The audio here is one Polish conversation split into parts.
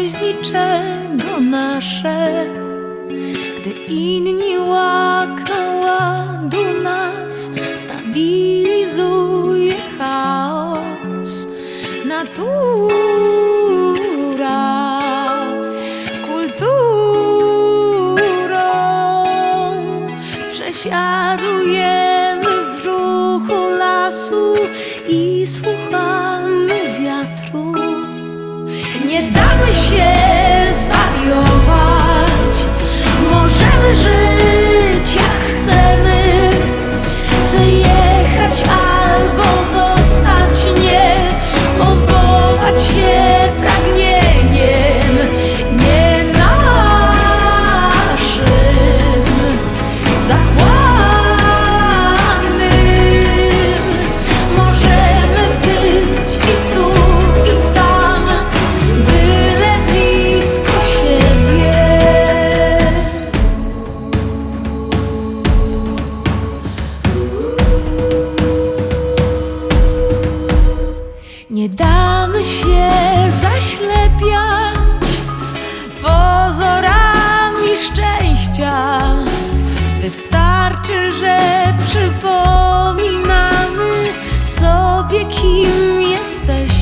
coś z niczego nasze. Gdy inni łakną ładu nas, stabilizuje chaos. Natura kulturą przesiadujemy w brzuchu lasu i słuchamy wiatru. Nie damy się Nie damy się zaślepiać pozorami szczęścia. Wystarczy, że przypominamy sobie, kim jesteś.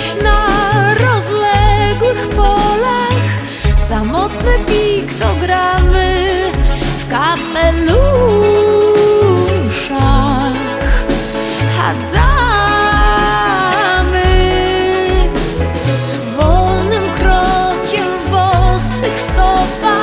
gdzieś na rozległych polach. Samotne piktogramy w kapeluszach. Chadzamy wolnym krokiem w bosych stopach.